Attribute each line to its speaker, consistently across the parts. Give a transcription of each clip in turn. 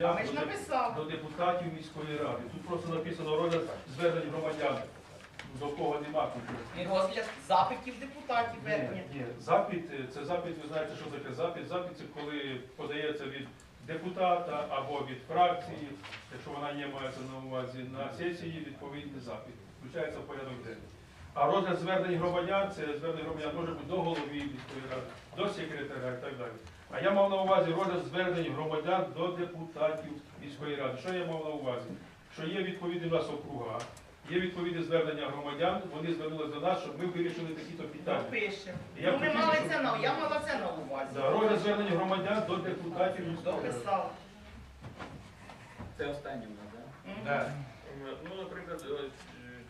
Speaker 1: Написали.
Speaker 2: до депутатів міської ради. Тут просто написано розгляд звернень громадян. До кого нема.
Speaker 1: І розгляд запитів депутатів верхня.
Speaker 2: Ні, ні, запит, е, це запит, ви знаєте, що таке запит. Запит це коли подається від депутата або від фракції, якщо вона є, мається на увазі на сесії, відповідний запит. Включається в порядок денний. А розгляд звернень громадян, це звернення громадян може бути до голови міської ради, до секретаря і так далі. А я мав на увазі розгляд звернень громадян до депутатів міської ради. Що я мав на увазі? Що є відповідні у нас округа, є відповідні звернення громадян, вони звернулися до нас, щоб ми вирішили такі-то питання.
Speaker 1: Допишемо.
Speaker 2: Я
Speaker 1: Ну ми
Speaker 2: хотів,
Speaker 1: мали
Speaker 2: щоб-
Speaker 1: це на я мала це на увазі.
Speaker 2: Да, розгляд звернень громадян до депутатів міської ради.
Speaker 1: Дописала.
Speaker 3: Це останнє в нас, так?
Speaker 1: Мгм.
Speaker 2: Да.
Speaker 4: Ну, наприклад, ось, е,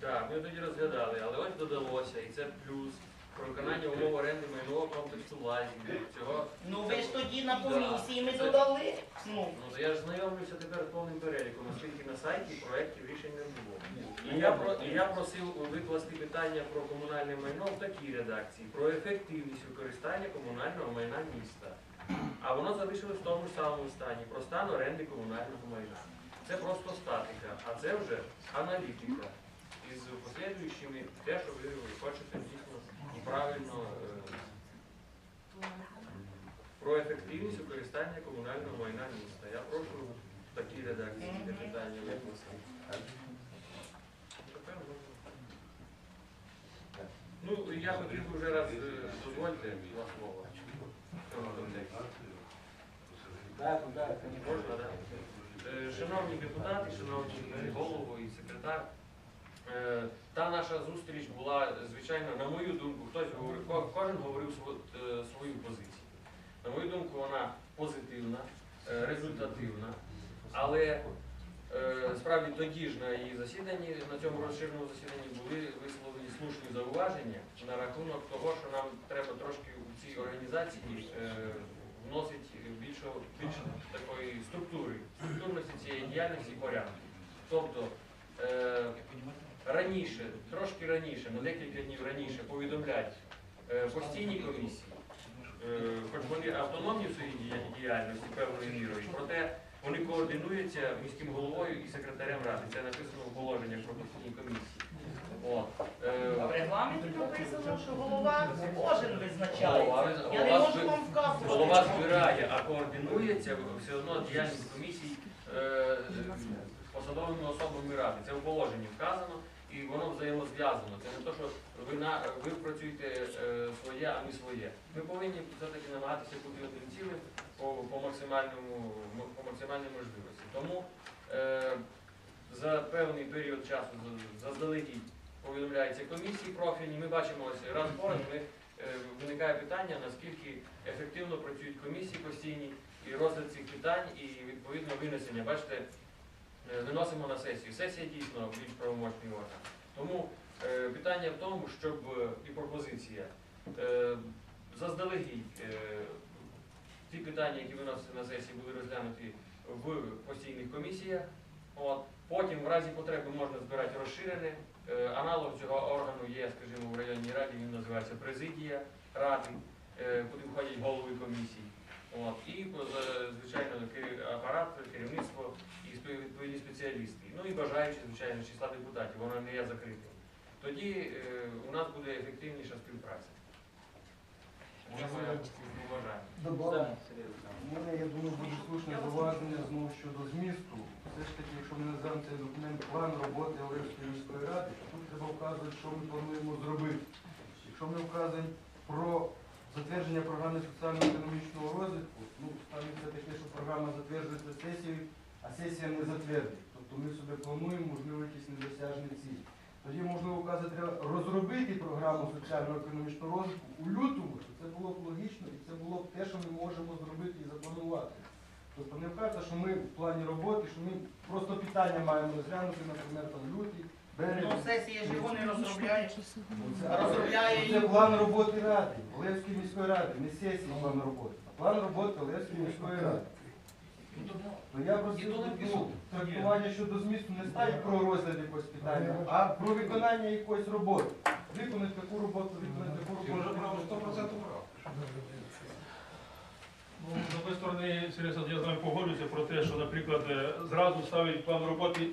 Speaker 4: так, ми тоді розглядали, але ось додалося, і це плюс про виконання умов оренди майнового комплексу лазінг. Цього,
Speaker 1: Ну ви ж тоді на комісії ми додали. Ну,
Speaker 4: ну, то я ж знайомлюся тепер з повним переліком, оскільки на сайті проєктів рішень не було. І я, про, і я просив викласти питання про комунальне майно в такій редакції, про ефективність використання комунального майна міста. А воно залишилось в тому ж самому стані, про стан оренди комунального майна. Це просто статика, а це вже аналітика із послідуючими те, що ви хочете дійсно правильно е, про ефективність використання комунального майна міста. Я прошу в такій редакції питання можна. Ну, я хотів би вже раз е, дозвольте два слова. Можна, так? Е, Шановні депутати, шановні голово і секретар, та наша зустріч була, звичайно, на мою думку, хтось говорив, кожен говорив е, свою позицію. На мою думку, вона позитивна, е, результативна, але е, справді тоді ж на її засіданні, на цьому розширеному засіданні були висловлені слушні зауваження на рахунок того, що нам треба трошки у цій організації е, вносить більшого більш такої структури, структурності цієї діяльності і порядку. Тобто е, раніше, трошки раніше, на декілька днів раніше повідомлять е, постійні комісії, е, хоч вони автономні в своїй діяльності певною мірою, проте вони координуються міським головою і секретарем ради. Це написано в положеннях про постійні комісії. От. Е,
Speaker 1: в регламенті прописано, що голова кожен
Speaker 4: Голова,
Speaker 1: визначається. Я не
Speaker 4: голова
Speaker 1: можу
Speaker 4: зби-
Speaker 1: вам вказувати.
Speaker 4: Голова збирає, а координується все одно діяльність комісій е, посадовими особами ради. Це в положенні вказано і воно взаємозв'язано. Це не те, що ви на ви працюєте е, своє, а ми своє. Ми повинні все-таки намагатися бути одним по, по максимальному по максимальній можливості. Тому е, за певний період часу заздалегідь повідомляється комісії профільні. Ми бачимо ось раз в раз ми е, виникає питання, наскільки ефективно працюють комісії постійні і розгляд цих питань, і відповідно винесення. Бачите, виносимо на сесію. Сесія дійсно більш правомочний орган. Тому е, питання в тому, щоб е, і пропозиція е, заздалегідь е, ті питання, які виносяться на сесії, були розглянуті в постійних комісіях. От. Потім, в разі потреби, можна збирати розширене. Е, Аналог цього органу є, скажімо, в районній раді, він називається президія ради, е, куди входять голови комісій. От. І, е, звичайно, апарат, керівництво відповідні спеціалісти. Ну і бажаючи, звичайно, числа депутатів, воно не є закритим. Тоді е, у нас буде ефективніша співпраця.
Speaker 5: У мене, я думаю, буде слушне зауваження знову щодо змісту. Все ж таки, якщо ми називаємо цей документ план роботи Олевської міської ради, то тут треба вказувати, що ми плануємо зробити. Якщо ми вказуємо про затвердження програми соціально-економічного розвитку, ну, ставиться таке, що програма затверджується сесією, а сесія не затвердить. Тобто ми собі плануємо, можливо, якісь недосяжні цілі. Тоді, можливо, вказати, треба розробити програму соціально-економічного розвитку у лютому, що це було б логічно і це було б те, що ми можемо зробити і запланувати. Тобто не вкажеться, що ми в плані роботи, що ми просто питання маємо розглянути, наприклад, там лютий,
Speaker 1: Ну, сесія ж його не розробляє.
Speaker 5: Це-
Speaker 1: розробляє
Speaker 5: Це
Speaker 1: і-
Speaker 5: план роботи ради, Олевської міської ради, не сесії план роботи, а план роботи Олевської міської ради. Ну я просив ну, трактування щодо змісту не ставить про розгляд якогось питання, а про виконання якоїсь роботи. Виконати таку роботу, виконати таку роботу.
Speaker 2: Може, право 100% прав. Ну, з одної сторони, серйозно, я з вами погоджуюся про те, що, наприклад, е, зразу ставить план роботи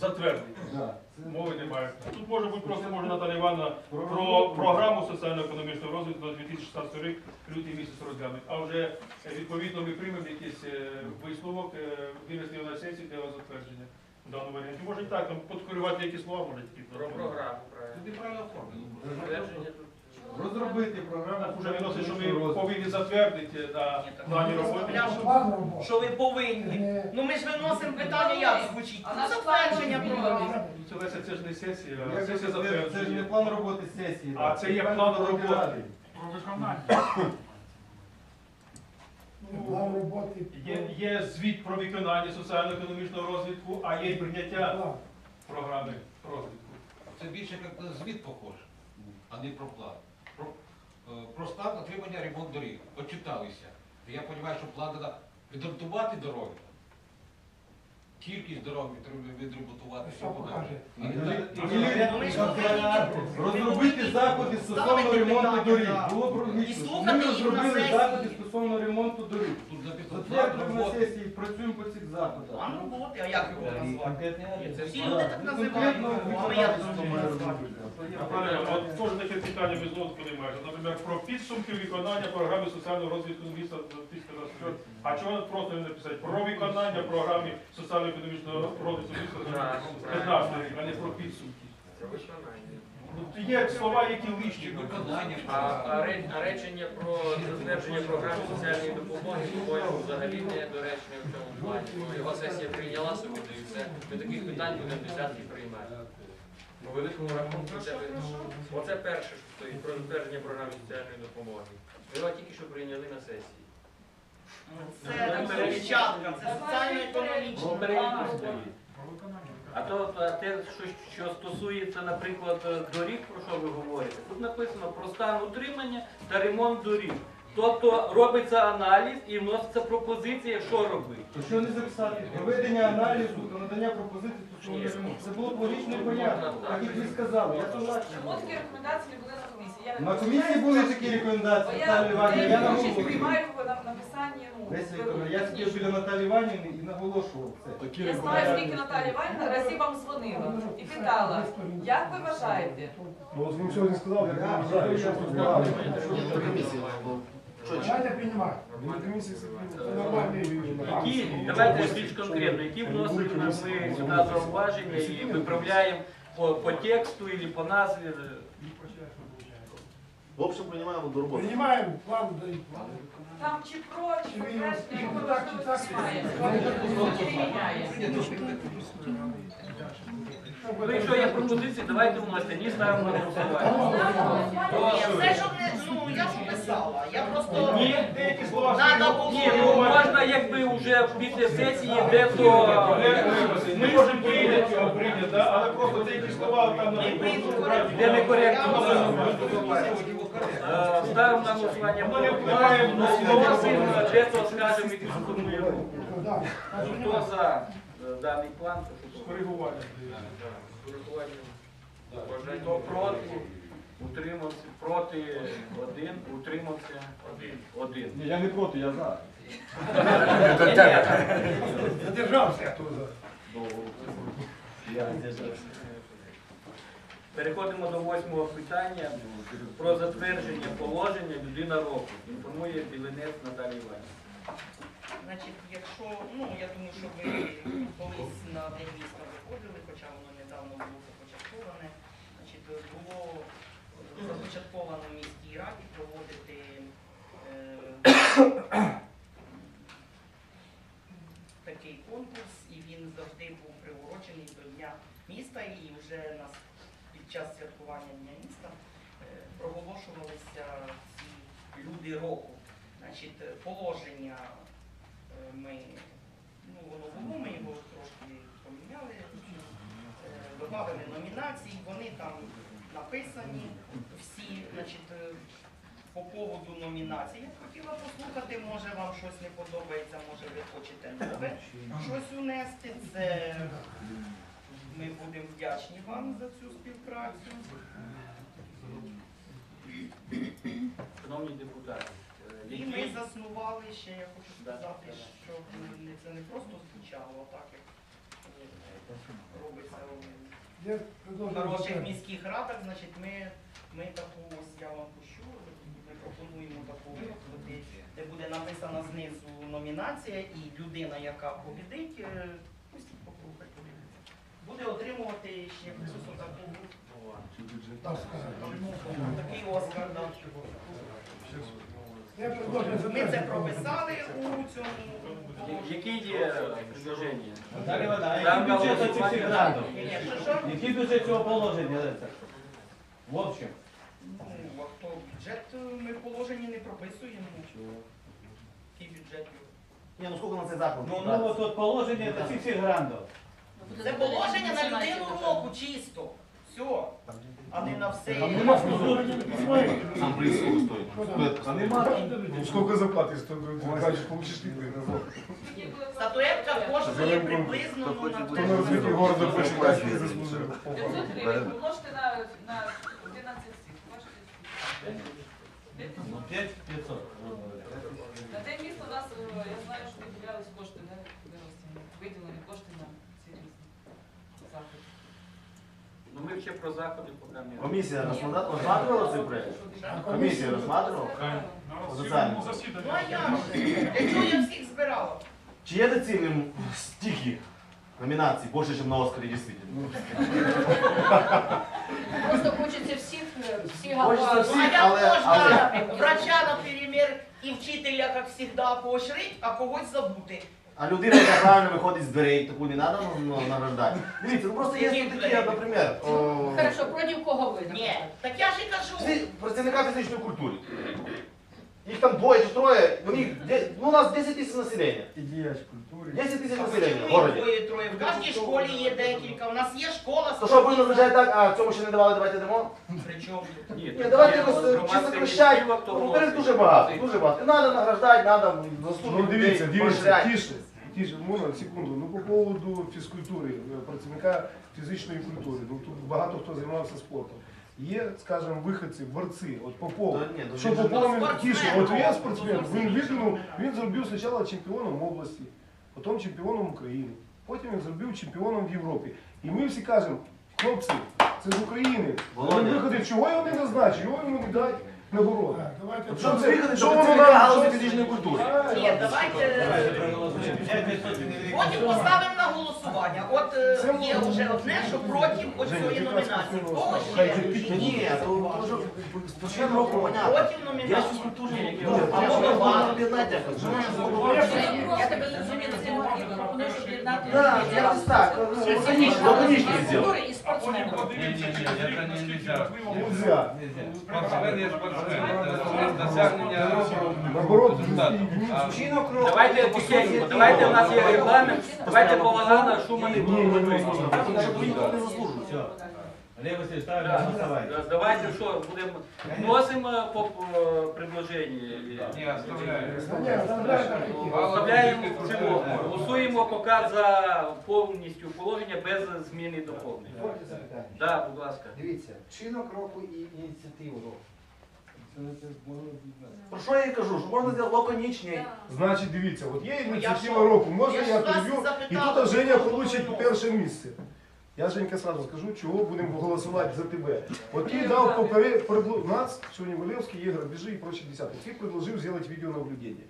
Speaker 2: затвердити.
Speaker 5: Да, це-
Speaker 2: Мови немає. Тут може бути просто може Наталя Івановна
Speaker 5: Про
Speaker 2: про програму соціально-економічного розвитку на 2016 рік, лютий місяць розглянути. А вже е, відповідно ми приймемо якийсь е, висновок, е, винести його на сесію для затвердження в даному варіанті. Може і так, там підкорювати які слова, може тільки
Speaker 4: Про програму, правильно.
Speaker 6: Тоді правильно оформлено.
Speaker 4: Затвердження тут.
Speaker 5: Розробити програму.
Speaker 2: Так вже виносить, що
Speaker 5: розвитку.
Speaker 2: повинні затвердити на плані роботи.
Speaker 1: Що ви повинні? Ну ми ж виносимо питання, як звучить.
Speaker 7: А
Speaker 1: Ну, затвердження програми.
Speaker 2: Ну, Це Леся, це ж не сесія, а сесія
Speaker 5: це, це ж не план роботи сесії.
Speaker 2: А це є план роботи. Про виконання.
Speaker 8: План роботи.
Speaker 2: Є, є звіт про виконання соціально-економічного розвитку, а є й прийняття програми розвитку.
Speaker 6: Це більше як на звіт похоже, а не про план. Про, е, стан отримання ремонт доріг. Почиталися. Я розумію, що план треба відремонтувати дороги. Кількість дорог треба відремонтувати.
Speaker 8: Що
Speaker 2: Ну,
Speaker 1: повинні
Speaker 5: Розробити заходи стосовно ремонту доріг. Було Ми розробили заходи стосовно ремонту доріг. Затвердимо на
Speaker 6: роботи.
Speaker 5: сесії, працюємо по цих заходах.
Speaker 1: План роботи, а як його назвати?
Speaker 4: Це
Speaker 1: Всі
Speaker 4: всі
Speaker 1: люди так називають.
Speaker 2: От теж таке питання без зв'язку немає. Наприклад, про підсумки виконання програми соціального розвитку міста 2024. А чого просто не написати? Про виконання програми соціально-економічного розвитку міста 2015 рік, а не про підсумки. Ну, є слова, які лишні.
Speaker 6: Виконання.
Speaker 4: А, а, ре- а речення про затвердження програми соціальної допомоги, по-моєму, взагалі не доречне в цьому плані. Його сесія прийняла собі, і все. Ми таких питань будемо десятки приймати. По великому рахунку це оце перше, що стоїть про затвердження програми соціальної допомоги. Ми його тільки що прийняли на сесії.
Speaker 1: Це так перечатка, це соціально-економічна.
Speaker 9: А то а те, що, що стосується, наприклад, е, доріг, про що ви говорите, тут написано про стан утримання та ремонт доріг. Тобто робиться аналіз і вноситься пропозиція, що робити.
Speaker 5: То що не записати? Проведення аналізу та надання пропозицій стосовно ремонту. Це було б логічно і понятно, так як ви сказали. Я согласен.
Speaker 7: Чому такі рекомендації не були на комісії? Я не
Speaker 5: На комісії були такі рекомендації,
Speaker 7: я
Speaker 5: Наталі Іванівні, я
Speaker 7: участь приймаю на- написанні, ну,
Speaker 5: Леся Вікторовна, я сидів біля Наталі Іванівни і наголошував це.
Speaker 7: я знаю, скільки Наталія Іванівна разів вам дзвонила і питала, як ви вважаєте?
Speaker 8: Ну, от він сьогодні сказав, як
Speaker 5: Я-
Speaker 8: він вважає, що багато.
Speaker 4: Нормально.
Speaker 8: Давайте приймати.
Speaker 9: Які, давайте більш конкретно, які вносимо ми сюди зауваження і виправляємо по, по тексту або по назві.
Speaker 10: В общем, принимаем до роботи.
Speaker 8: Приймаємо план, дай план.
Speaker 7: Там чи про, чи
Speaker 8: Чи він-
Speaker 7: покращення,
Speaker 8: чи так, чи так,
Speaker 9: Ну, якщо є пропозиції, давайте вносити, ні ставимо на голосування.
Speaker 1: Все, що не, ну я записала. Я просто
Speaker 2: Ні, деякі слова
Speaker 1: Надо було.
Speaker 9: Ні, ну можна якби вже після сесії, де то
Speaker 2: Ми можемо прийняти його прийняти, да? але просто деякі слова там на
Speaker 9: де некоректно. Е, Ставимо на голосування
Speaker 2: Воно не впливає на
Speaker 9: вносимо, де то скажемо і сформуємо. Хто за даний план, то що
Speaker 2: коригування.
Speaker 4: З.
Speaker 9: Хто проти, утримався, проти один, утримався
Speaker 4: Один.
Speaker 9: один.
Speaker 5: Я не проти, я за.
Speaker 8: Задержався, хто за.
Speaker 9: Переходимо до восьмого питання про затвердження положення людина року. Інформує Білинець Наталія Іванівна.
Speaker 1: Значить, якщо, ну я думаю, що ви колись на день міста виходили, хоча воно недавно було започатковане. Значить, було започатковано в міській раді проводити е, такий конкурс, і він завжди був приурочений до Дня міста, і вже нас під час святкування Дня міста е, проголошувалися ці люди року. Значить, положення ми, ну було, ми його трошки поміняли, е, додали номінації, вони там написані всі, значить, е, по поводу номінацій. Я хотіла послухати, може вам щось не подобається, може ви хочете нове щось унести. Це ми будемо вдячні вам за цю співпрацю.
Speaker 9: Шановні депутати,
Speaker 1: ми заснували ще, я хочу сказати, що це не просто звучало, а так як е, робиться у
Speaker 8: Я
Speaker 1: хороших міських радах, значить ми, ми таку ось я вам пущу, ми пропонуємо таку, куди, де буде написана знизу номінація і людина, яка побідить, е, пусть попробує подивитися, буде отримувати ще плюс отаку такий Оскар. Да. Ми це прописали у цьому.
Speaker 9: Які є предложення?
Speaker 10: Далі вода, який бюджет всіх грантів? Який бюджет цього положення? В общем.
Speaker 1: Ну, а хто бюджет е, ми в положенні не прописуємо. Який бюджет?
Speaker 10: Ні, ну скільки на цей заклад? Ну, ну от, от положення це всіх грантів.
Speaker 1: Це положення на людину року чисто. Все. А не на все.
Speaker 8: Нема. Ну, сколько столько значит, получишь ты на
Speaker 1: Статуетка коштує приблизно ну, на
Speaker 8: Кто на развитие города больше платит, заслужил.
Speaker 7: 500 гривень помножте на, на 11 сіт.
Speaker 10: Ну, 5 500.
Speaker 7: На те місто у нас, е, я знаю, що виділялись кошти, да, Доростіні, виділені кошти на ці різні заходи.
Speaker 9: Ну ще про заходи поки не.
Speaker 10: Комісія розсматривала розсматривала цей проект? Комісія розсматривала? Соціальну.
Speaker 1: Ну а як? Для чого я всіх збирала?
Speaker 10: Чи є доцільним стільки номінацій, більше, ніж на Оскарі, дійсно?
Speaker 11: Просто хочеться всіх, е, всі
Speaker 10: Хочеться
Speaker 11: галузі.
Speaker 1: Ну, а
Speaker 10: всіх,
Speaker 1: як
Speaker 10: але-
Speaker 1: можна врача, наприклад, і вчителя, як завжди, поощрити, а когось забути?
Speaker 10: А людина, яка правильно виходить з дверей, таку не треба награждати. Дивіться, ну просто є такі, наприклад, о,
Speaker 11: Хорошо, проти кого ви?
Speaker 1: Ні, так я ж і кажу.
Speaker 10: працівника фізичної культури. Їх там двоє чи троє, у них, де- ну у нас 10 тисяч населення.
Speaker 8: И діяч культури.
Speaker 10: 10 тисяч населення в городі.
Speaker 1: двоє-троє? В кожній школі є декілька. У нас є школа.
Speaker 10: То що ви назначаєте так, а цьому ще не давали, давайте дамо?
Speaker 1: Причому?
Speaker 9: Ні,
Speaker 10: Ні, давайте якось е, чи сокращать. Ну, дуже багато, дуже багато. І треба награждати, треба заслужити.
Speaker 8: Ну, дивіться, дивіться,
Speaker 10: поощряти.
Speaker 8: Тише, тише, можна, секунду. Ну, по поводу фізкультури, е, працівника фізичної культури. Ну, тут багато хто займався спортом. Є, скажімо, виходці, борці, от Попов.
Speaker 10: Та ні, ну,
Speaker 8: Що
Speaker 10: він же-
Speaker 8: Попов, він
Speaker 1: спортсмен,
Speaker 8: тише, от
Speaker 1: ну,
Speaker 8: спортсмен,
Speaker 1: ну,
Speaker 8: він
Speaker 1: ну,
Speaker 8: виконав,
Speaker 1: ну,
Speaker 8: він зробив спочатку чемпіоном області, потім чемпіоном України, потім він зробив чемпіоном в Європі. І ми всі кажемо, хлопці, це з України.
Speaker 10: Володя.
Speaker 8: Він виходить, чого його не назначить, його йому не дать нагороду.
Speaker 10: От Що це виходить,
Speaker 8: Що воно
Speaker 10: працівника галузі фізичної культури?
Speaker 1: Ні, давайте. Потім поставимо на голосування. От е, є вже одне, що проти оцієї номінації. Кого ще?
Speaker 10: Ні, то може, почнемо року понятно.
Speaker 1: Проти
Speaker 10: Я
Speaker 1: номінації.
Speaker 10: щось культурну
Speaker 1: А
Speaker 10: об'єднати якось.
Speaker 11: Я тебе зрозуміла, ти пропонуєш об'єднати
Speaker 10: Так, якось так, лаконічно, лаконічно зробити.
Speaker 11: культури і спортсменів.
Speaker 8: Нельзя.
Speaker 6: Спортсмен є спортсмен. Це досягнення
Speaker 8: Наоборот,
Speaker 9: Давайте тихенько, давайте у нас є регламент, давайте балагана, шума не
Speaker 8: ні, ні.
Speaker 10: Не заслужив. Олег на
Speaker 9: Давайте що, будемо вносимо по е, предложенню.
Speaker 6: Ні, оставляю.
Speaker 9: Оставляємо в цілому. Голосуємо поки за повністю положення без змін і доповнень. Так, будь ласка.
Speaker 12: Дивіться, вчинок року і ініціативу року.
Speaker 10: Про що я і кажу, що можна зробити лаконічніше.
Speaker 8: Значить, дивіться, от є
Speaker 1: Ну,
Speaker 8: ініціатива року, можна
Speaker 1: Я ж вас
Speaker 8: приб'ю, і
Speaker 1: запитала,
Speaker 8: тут Женя
Speaker 1: що
Speaker 8: получить перше місце. Я Женька сразу скажу, чого будемо голосувати за тебе. От ти дав поперед, предло- нас, сьогодні Валевський, є грабежі і прочі десятки. Ти предложив зробити відеонаблюдення.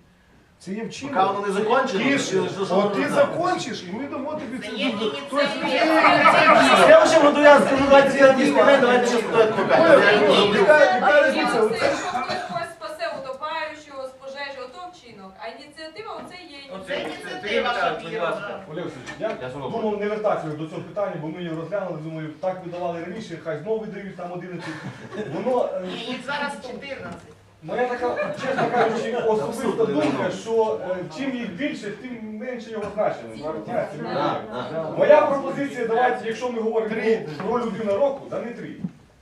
Speaker 8: Це є вчинок.
Speaker 10: Поки воно не закончено,
Speaker 8: Тише.
Speaker 10: що- що
Speaker 8: От ти закончиш, і ми дамо тобі
Speaker 1: Це
Speaker 8: це.
Speaker 1: є
Speaker 8: Тобто,
Speaker 1: ініціатива.
Speaker 10: В следующем году я скажу, давайте сделать эксперимент, давайте сейчас попасть.
Speaker 8: ну, яка- різниця? Оце-
Speaker 7: хтось когось спасе утопаючого з пожежі, ото вчинок. А ініціатива оце є
Speaker 1: Це
Speaker 7: ініціатива.
Speaker 1: Шапірова.
Speaker 13: Олег Васильович, я думав не вертатися до цього питання, бо ми його розглянули, думаю, так видавали раніше, хай знову видають там 11. Воно, е,
Speaker 1: І їх зараз 14.
Speaker 13: моя така, чесно кажучи, особиста думка, що е, чим їх більше, тим менше його значення. Знаєте. Моя пропозиція, давайте, якщо ми говоримо про людина року, да не три.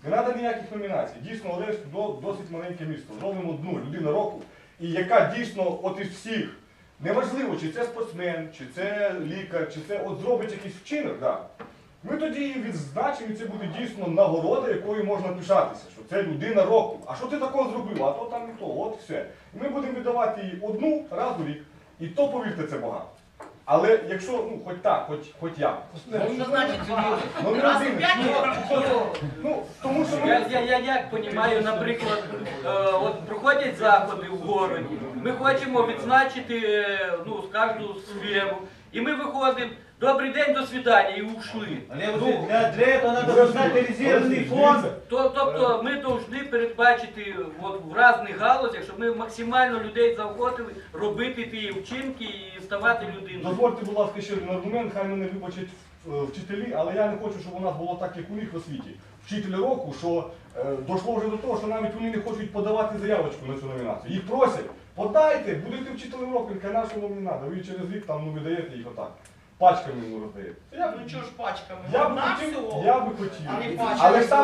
Speaker 13: Не треба ніяких номінацій. Дійсно, до- досить маленьке місто. Зробимо одну людина року, і яка дійсно от із всіх, неважливо, чи це спортсмен, чи це лікар, чи це от зробить якийсь вчинок, да. ми тоді її відзначимо, і це буде дійсно нагорода, якою можна пишатися, що це людина року. А що ти такого зробив? А то там і то, от все. І ми будемо віддавати її одну раз у рік. І то, повірте, це багато. Але якщо, ну, хоч так, хоч, хоч я.
Speaker 1: Ну, що значить?
Speaker 13: Ну, не
Speaker 1: Раз у п'ять років.
Speaker 13: Ну, тому що
Speaker 9: Я,
Speaker 13: ми...
Speaker 9: я, я як розумію, наприклад, е, от проходять заходи в городі, ми хочемо відзначити е, ну, кожну сферу, і ми виходимо, добрий день, до свидання, і ушли. Ну,
Speaker 10: Для, для этого надо создать резервный фонд.
Speaker 9: то, тобто ми повинні передбачити от, в різних галузях, щоб ми максимально людей заохотили робити ті вчинки і ставати людиною.
Speaker 13: Дозвольте, будь ласка, ще один аргумент, хай мене вибачать е, вчителі, але я не хочу, щоб у нас було так, як у них в освіті. Вчителі року, що е, дійшло вже до того, що навіть вони не хочуть подавати заявочку на цю номінацію. Їх просять, подайте, будете вчителем року, яка нашого вам не треба. Ви через рік там ну, видаєте їх отак. Пачками ну, роздає. Я, б-
Speaker 1: Ну чого ж пачками?
Speaker 13: я, б
Speaker 1: Одна
Speaker 13: хотів,
Speaker 1: всього.
Speaker 13: я би хотів.
Speaker 1: А не пачками.
Speaker 13: Але сам